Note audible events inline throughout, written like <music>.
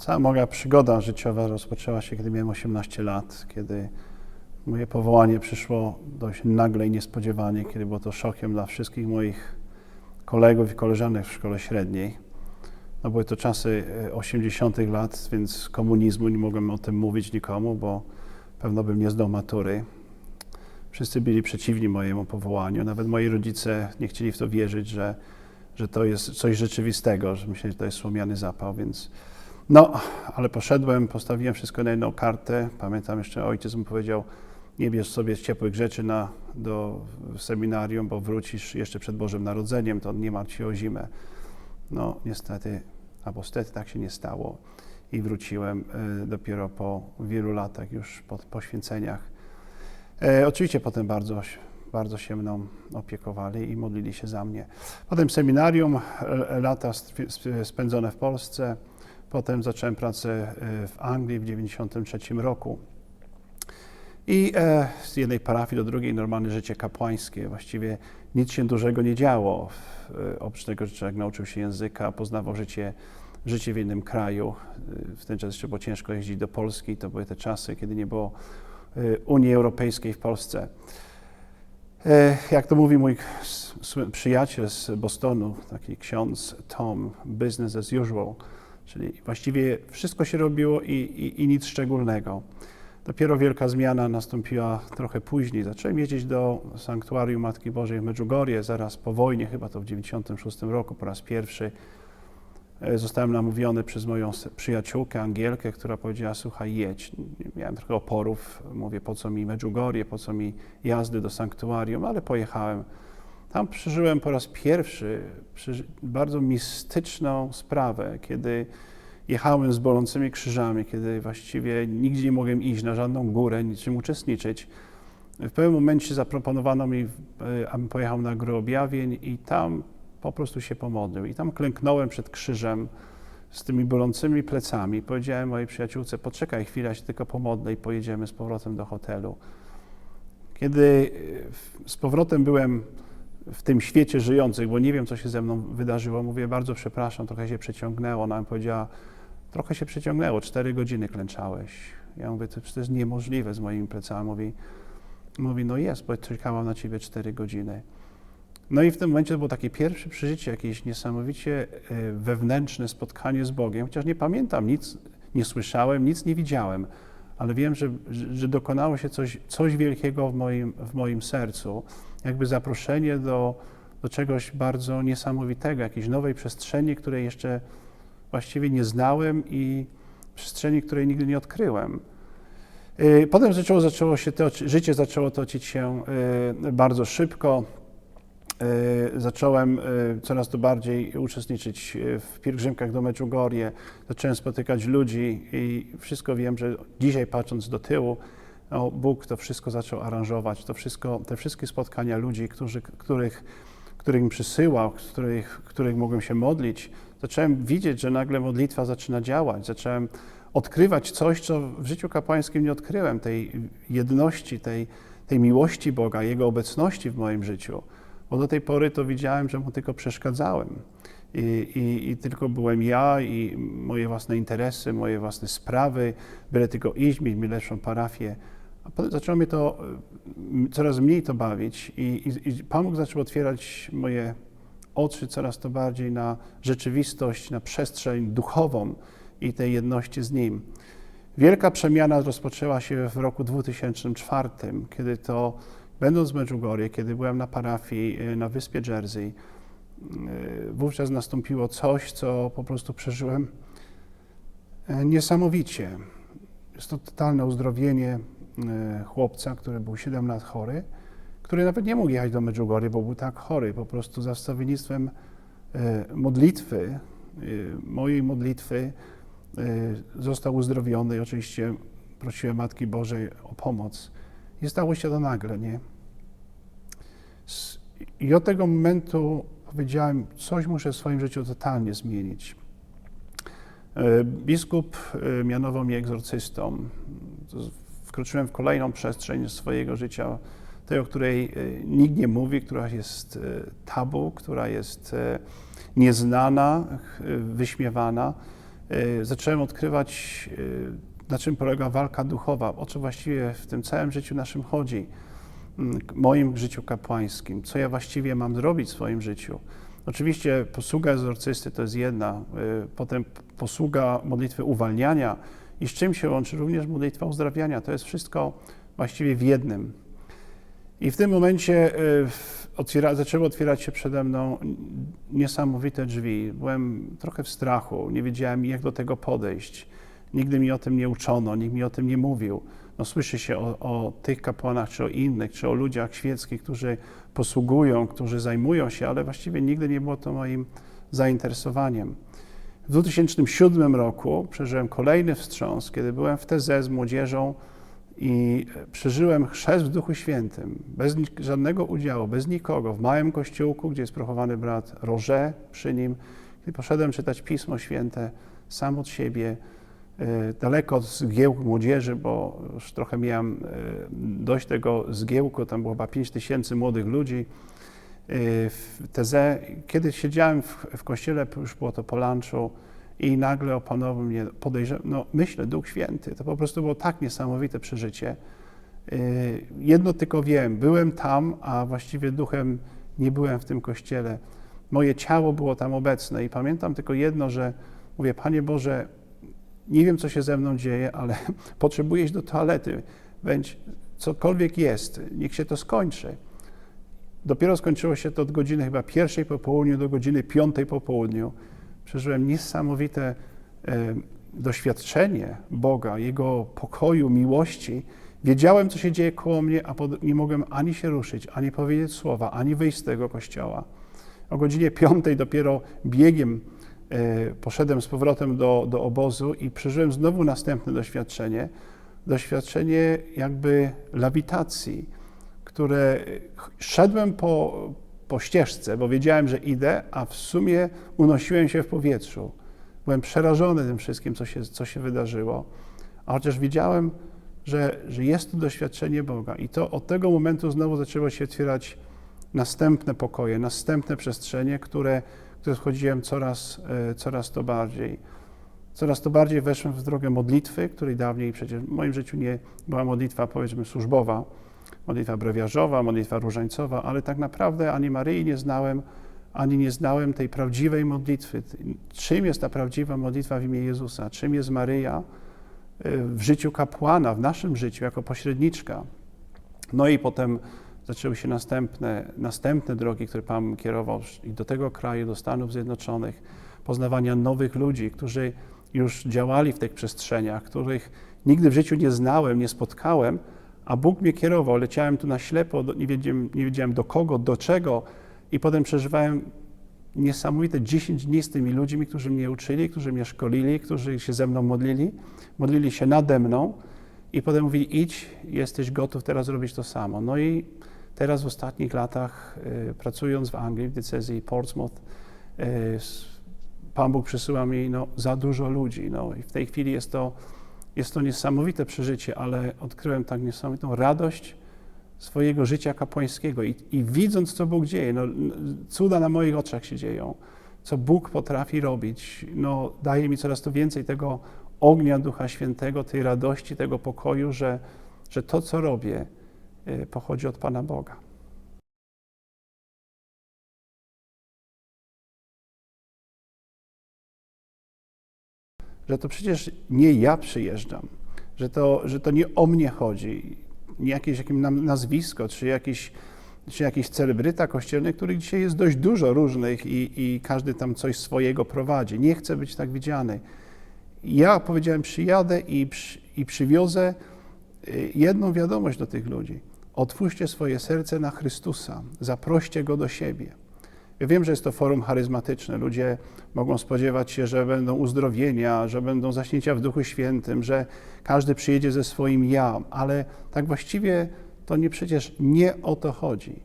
Cała moja przygoda życiowa rozpoczęła się, kiedy miałem 18 lat, kiedy moje powołanie przyszło dość nagle i niespodziewanie, kiedy było to szokiem dla wszystkich moich kolegów i koleżanek w szkole średniej. No były to czasy e, 80. lat, więc komunizmu nie mogłem o tym mówić nikomu, bo pewno bym nie zdał matury. Wszyscy byli przeciwni mojemu powołaniu. Nawet moi rodzice nie chcieli w to wierzyć, że, że to jest coś rzeczywistego, że myśleli, że to jest słomiany zapał, więc no, ale poszedłem, postawiłem wszystko na jedną kartę. Pamiętam jeszcze ojciec mi powiedział, nie bierz sobie ciepłych rzeczy na, do seminarium, bo wrócisz jeszcze przed Bożym Narodzeniem, to nie martw się o zimę. No niestety, albo stety tak się nie stało i wróciłem y, dopiero po wielu latach już po poświęceniach. E, oczywiście potem bardzo, bardzo się mną opiekowali i modlili się za mnie. Potem seminarium, e, lata spędzone w Polsce. Potem zacząłem pracę e, w Anglii w 1993 roku. I e, z jednej parafii do drugiej normalne życie kapłańskie. Właściwie nic się dużego nie działo. E, oprócz tego, że człowiek nauczył się języka, poznawał życie, życie w innym kraju. E, w ten czas jeszcze było ciężko jeździć do Polski. To były te czasy, kiedy nie było e, Unii Europejskiej w Polsce. E, Jak to mówi mój przyjaciel z Bostonu, taki ksiądz Tom, business as usual, czyli właściwie wszystko się robiło i, i, i nic szczególnego. Dopiero wielka zmiana nastąpiła trochę później. Zacząłem jeździć do sanktuarium Matki Bożej w Medjugorje zaraz po wojnie, chyba to w 96 roku po raz pierwszy. E, Zostałem namówiony przez moją przyjaciółkę Angielkę, która powiedziała, słuchaj, jedź. Miałem trochę oporów, mówię, po co mi Medjugorje, po co mi jazdy do sanktuarium, ale pojechałem. Tam przeżyłem po raz pierwszy przeży- bardzo mistyczną sprawę, kiedy jechałem z bolącymi krzyżami, kiedy właściwie nigdzie nie mogłem iść na żadną górę, niczym uczestniczyć. W pewnym momencie zaproponowano mi, e, abym pojechał na górę objawień i tam po prostu się pomodlił. I tam klęknąłem przed krzyżem z tymi bolącymi plecami. Powiedziałem mojej przyjaciółce, poczekaj chwilę, się tylko pomodlę i pojedziemy z powrotem do hotelu. Kiedy e, z powrotem byłem w tym świecie żyjących, bo nie wiem, co się ze mną wydarzyło, mówię, bardzo przepraszam, trochę się przeciągnęło. Ona mi powiedziała, trochę się przeciągnęło, cztery godziny klęczałeś. Ja mówię, to, jest niemożliwe z moimi plecami. Mówi, mówi, no jest, bo czekałam na ciebie cztery godziny. No i w tym momencie to było takie pierwsze przeżycie, jakieś niesamowicie e, wewnętrzne spotkanie z Bogiem, chociaż nie pamiętam, nic nie słyszałem, nic nie widziałem, ale wiem, że, że dokonało się coś, coś wielkiego w moim, w moim sercu, jakby zaproszenie do, do czegoś bardzo niesamowitego, jakiejś nowej przestrzeni, której jeszcze właściwie nie znałem i przestrzeni, której nigdy nie odkryłem. Y, Potem zaczęło, zaczęło się toczy, życie zaczęło toczyć się y, bardzo szybko. Y, Zacząłem coraz to bardziej uczestniczyć w pielgrzymkach do Medjugorje, zacząłem spotykać ludzi i wszystko wiem, że dzisiaj patrząc do tyłu, no, Bóg to wszystko zaczął aranżować, to wszystko, te wszystkie spotkania ludzi, którzy, których, których mi przysyłał, których, których mogłem się modlić, zacząłem widzieć, że nagle modlitwa zaczyna działać, zacząłem odkrywać coś, co w życiu kapłańskim nie odkryłem, tej jedności, tej, tej miłości Boga, Jego obecności w moim życiu. Bo do tej pory to widziałem, że Mu tylko przeszkadzałem. I, i, I tylko byłem ja i moje własne interesy, moje własne sprawy, byle tylko iść, mieć lepszą parafię. Zaczęło mnie to, y, coraz mniej to bawić i, i, i Pan Bóg zaczął otwierać moje oczy coraz to bardziej na rzeczywistość, na przestrzeń duchową i tej jedności z Nim. Wielka przemiana rozpoczęła się w roku 2004, kiedy to, będąc w Medjugorje, kiedy byłem na parafii y, na wyspie Jersey, y, wówczas nastąpiło coś, co po prostu przeżyłem e, niesamowicie. Jest to totalne uzdrowienie e, chłopca, który był 7 lat chory, który nawet nie mógł jechać do Medjugorje, bo był tak chory. Po prostu za wstawiennictwem e, modlitwy, e, mojej modlitwy, e, został uzdrowiony i oczywiście prosiłem Matki Bożej o pomoc. I stało się to nagle, nie? I od tego momentu powiedziałem, coś muszę w swoim życiu totalnie zmienić. E, Biskup e, mianował mnie egzorcystą. Wkroczyłem w kolejną przestrzeń swojego życia, tej, o której e, nikt nie mówi, która jest e, tabu, która jest e, nieznana, wyśmiewana. zacząłem odkrywać, na czym polega walka duchowa, o co właściwie w tym całym życiu naszym chodzi, moim życiu kapłańskim, co ja właściwie mam zrobić w swoim życiu. Oczywiście posługa egzorcysty to jest jedna, potem posługa modlitwy uwalniania i z czym się łączy również modlitwa uzdrawiania. To jest wszystko właściwie w jednym. I w tym momencie y, otwiera, zaczęły otwierać się przede mną niesamowite drzwi. Byłem trochę w strachu, nie wiedziałem jak do tego podejść. Nigdy mi o tym nie uczono, nikt mi o tym nie mówił. No, słyszy się o, o tych kapłanach, czy o innych, czy o ludziach świeckich, którzy posługują, którzy zajmują się, ale właściwie nigdy nie było to moim zainteresowaniem. W 2007 roku przeżyłem kolejny wstrząs, kiedy byłem w TZ z młodzieżą i przeżyłem chrzest w Duchu Świętym, bez żadnego udziału, bez nikogo, w małym kościółku, gdzie jest prochowany brat Roże przy nim. Kiedy poszedłem czytać Pismo Święte sam od siebie, e, daleko od zgiełku młodzieży, bo już trochę miałem e, dość tego zgiełku, tam było chyba 5 tysięcy młodych ludzi w Teze. Kiedy siedziałem w, w kościele, już było to po lunchu, i nagle opanował mnie podejrzewam, no myślę, Duch Święty. To po prostu było tak niesamowite przeżycie. Y, jedno tylko wiem, byłem tam, a właściwie duchem nie byłem w tym kościele. Moje ciało było tam obecne i pamiętam tylko jedno, że mówię, Panie Boże, nie wiem, co się ze mną dzieje, ale <laughs> potrzebuję iść do toalety. Bądź cokolwiek jest, niech się to skończy. Dopiero skończyło się to od godziny chyba pierwszej po południu do godziny piątej po południu przeżyłem niesamowite e, doświadczenie Boga, Jego pokoju, miłości. Wiedziałem, co się dzieje koło mnie, a nie mogłem ani się ruszyć, ani powiedzieć słowa, ani wyjść z tego kościoła. O godzinie piątej dopiero biegiem e, poszedłem z powrotem do, do obozu i przeżyłem znowu następne doświadczenie. Doświadczenie jakby lawitacji, które szedłem po, po ścieżce, bo wiedziałem, że idę, a w sumie unosiłem się w powietrzu. Byłem przerażony tym wszystkim, co się, co się wydarzyło, a chociaż wiedziałem, że, że jest to doświadczenie Boga. I to od tego momentu znowu zaczęło się otwierać następne pokoje, następne przestrzenie, które, które wchodziłem coraz, e, coraz to bardziej. Coraz to bardziej weszłem w drogę modlitwy, której dawniej przecież w moim życiu nie była modlitwa, powiedzmy, służbowa, modlitwa brewiarzowa, modlitwa różańcowa, ale tak naprawdę ani Maryi nie znałem, ani nie znałem tej prawdziwej modlitwy. Czym jest ta prawdziwa modlitwa w imię Jezusa? Czym jest Maryja y, w życiu kapłana, w naszym życiu, jako pośredniczka? No i potem zaczęły się następne, następne drogi, które Pan kierował i do tego kraju, do Stanów Zjednoczonych, poznawania nowych ludzi, którzy już działali w tych przestrzeniach, których nigdy w życiu nie znałem, nie spotkałem, a Bóg mnie kierował. Leciałem tu na ślepo, nie wiedziałem, nie wiedziałem do kogo, do czego i potem przeżywałem niesamowite 10 dni z tymi ludźmi, którzy mnie uczyli, którzy mnie szkolili, którzy się ze mną modlili, modlili się nade mną i potem mówili idź, jesteś gotów teraz robić to samo. No i teraz w ostatnich latach y, pracując w Anglii, w decyzji Portsmouth, y, Pan Bóg przysyła mi no, za dużo ludzi. No, I w tej chwili jest to jest to niesamowite przeżycie, ale odkryłem tak niesamowitą radość swojego życia kapłańskiego. I, i widząc, co Bóg dzieje, no, cuda na moich oczach się dzieją, co Bóg potrafi robić, no, daje mi coraz to więcej tego ognia Ducha Świętego, tej radości, tego pokoju, że, że to, co robię, y, pochodzi od Pana Boga. Że to przecież nie ja przyjeżdżam, że to, że to nie o mnie chodzi, nie jakieś, jakieś nazwisko, czy jakiś, czy jakiś celebryta kościelny, których dzisiaj jest dość dużo różnych i, i każdy tam coś swojego prowadzi. Nie chcę być tak widziany. Ja powiedziałem, przyjadę i, i przywiozę y, jedną wiadomość do tych ludzi. Otwórzcie swoje serce na Chrystusa, zaproście Go do siebie. Ja wiem, że jest to forum charyzmatyczne. Ludzie mogą spodziewać się, że będą uzdrowienia, że będą zaśnięcia w Duchu Świętym, że każdy przyjedzie ze swoim ja, ale tak właściwie to nie przecież nie o to chodzi.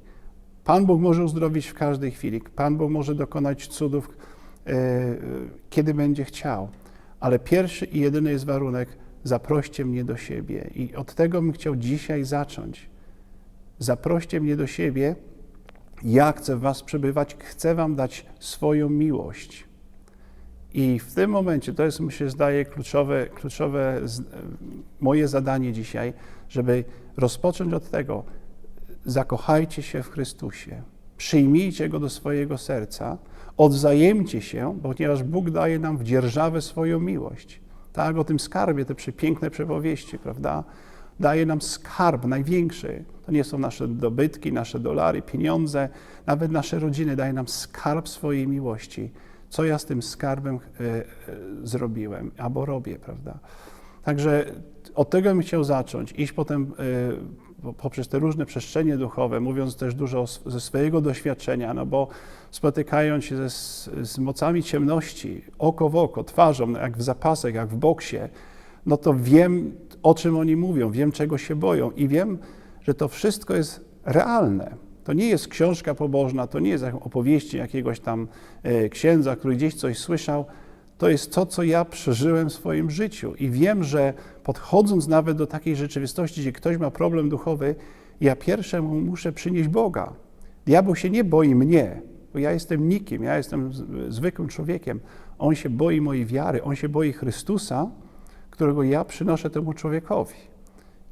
Pan Bóg może uzdrowić w każdej chwili. Pan Bóg może dokonać cudów, e, kiedy będzie chciał. Ale pierwszy i jedyny jest warunek: zaproście mnie do siebie. I od tego bym chciał dzisiaj zacząć. Zaproście mnie do siebie ja chcę w Was przebywać, chcę Wam dać swoją miłość. I w tym momencie, to jest, myślę, zdaje kluczowe, kluczowe z, moje zadanie dzisiaj, żeby rozpocząć od tego, zakochajcie się w Chrystusie, przyjmijcie Go do swojego serca, odwzajemcie się, ponieważ Bóg daje nam w dzierżawę swoją miłość. Tak, o tym skarbie, te przepiękne przepowieści, prawda? Daje nam skarb największy. To nie są nasze dobytki, nasze dolary, pieniądze, nawet nasze rodziny. Daje nam skarb swojej miłości. Co ja z tym skarbem e, e, zrobiłem, albo robię, prawda? Także od tego bym chciał zacząć, iść potem e, poprzez te różne przestrzenie duchowe, mówiąc też dużo ze swojego doświadczenia, no bo spotykając się ze, z mocami ciemności, oko w oko, twarzą, jak w zapasach, jak w boksie, no to wiem, o czym oni mówią, wiem, czego się boją i wiem, że to wszystko jest realne. To nie jest książka pobożna, to nie jest opowieści jakiegoś tam e, księdza, który gdzieś coś słyszał. To jest to, co ja przeżyłem w swoim życiu. I wiem, że podchodząc nawet do takiej rzeczywistości, gdzie ktoś ma problem duchowy, ja pierwszemu muszę przynieść Boga. Diabeł się nie boi mnie, bo ja jestem nikim, ja jestem zwykłym człowiekiem. On się boi mojej wiary, on się boi Chrystusa, którego ja przynoszę temu człowiekowi.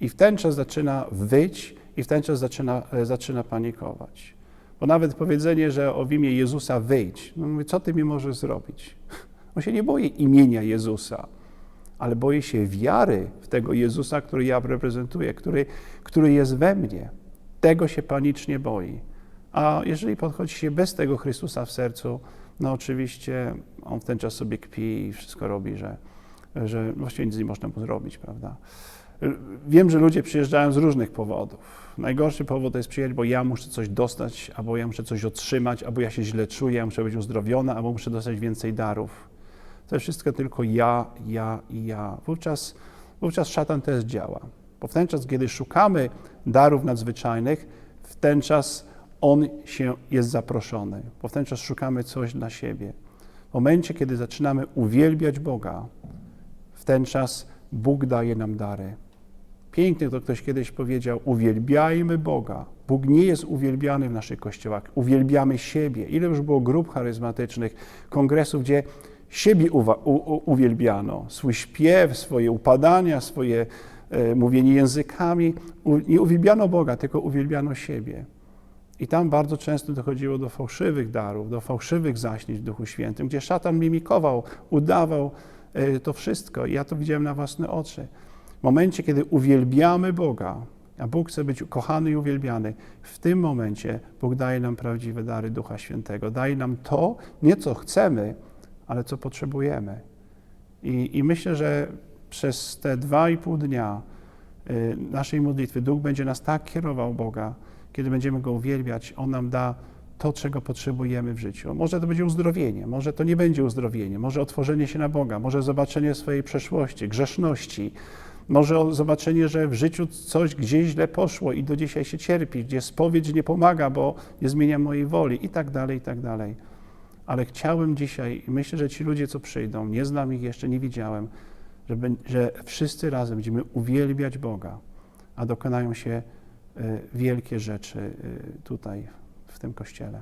I w ten czas zaczyna wyć, i w ten czas zaczyna, zaczyna panikować. Bo nawet powiedzenie, że o w imię Jezusa wyjdź, no mówię, co ty mi możesz zrobić? <laughs> On się nie boi imienia Jezusa, ale boi się wiary w tego Jezusa, który ja reprezentuję, który, który jest we mnie. Tego się panicznie boi. A jeżeli podchodzi się bez tego Chrystusa w sercu, no oczywiście on w ten czas sobie kpi i wszystko robi, że, że właściwie nic nie można mu zrobić, prawda? Wiem, że ludzie przyjeżdżają z różnych powodów. Najgorszy powód to jest przyjechać, bo ja muszę coś dostać, albo ja muszę coś otrzymać, albo ja się źle czuję, ja muszę być uzdrowiona, albo muszę dostać więcej darów. To jest wszystko tylko ja, ja i ja. Wówczas, wówczas szatan też działa. Bo w ten czas, kiedy szukamy darów nadzwyczajnych, w ten czas on się jest zaproszony. Bo w ten czas szukamy coś dla siebie. W momencie, kiedy zaczynamy uwielbiać Boga, w ten czas Bóg daje nam dary. Pięknie to ktoś kiedyś powiedział: Uwielbiajmy Boga. Bóg nie jest uwielbiany w naszych kościołach. Uwielbiamy siebie. Ile już było grup charyzmatycznych, kongresów, gdzie siebie uwielbiano, swój śpiew, swoje upadania, swoje e, mówienie językami. Nie uwielbiano Boga, tylko uwielbiano siebie. I tam bardzo często dochodziło do fałszywych darów, do fałszywych zaśnić w Duchu Świętym, gdzie szatan mimikował, udawał to wszystko. I ja to widziałem na własne oczy. W momencie, kiedy uwielbiamy Boga, a Bóg chce być kochany i uwielbiany, w tym momencie Bóg daje nam prawdziwe dary Ducha Świętego. Daje nam to, nie co chcemy, ale co potrzebujemy. I, i myślę, że przez te dwa i pół dnia y, naszej modlitwy Duch będzie nas tak kierował Boga, kiedy będziemy Go uwielbiać, On nam da to, czego potrzebujemy w życiu. Może to będzie uzdrowienie, może to nie będzie uzdrowienie, może otworzenie się na Boga, może zobaczenie swojej przeszłości, grzeszności, może zobaczenie, że w życiu coś gdzieś źle poszło i do dzisiaj się cierpi, gdzie spowiedź nie pomaga, bo nie zmienia mojej woli i tak dalej, i tak dalej. Ale chciałem dzisiaj, i myślę, że ci ludzie, co przyjdą, nie znam ich jeszcze, nie widziałem, żeby, że wszyscy razem będziemy uwielbiać Boga, a dokonają się y, wielkie rzeczy y, tutaj, w tym kościele.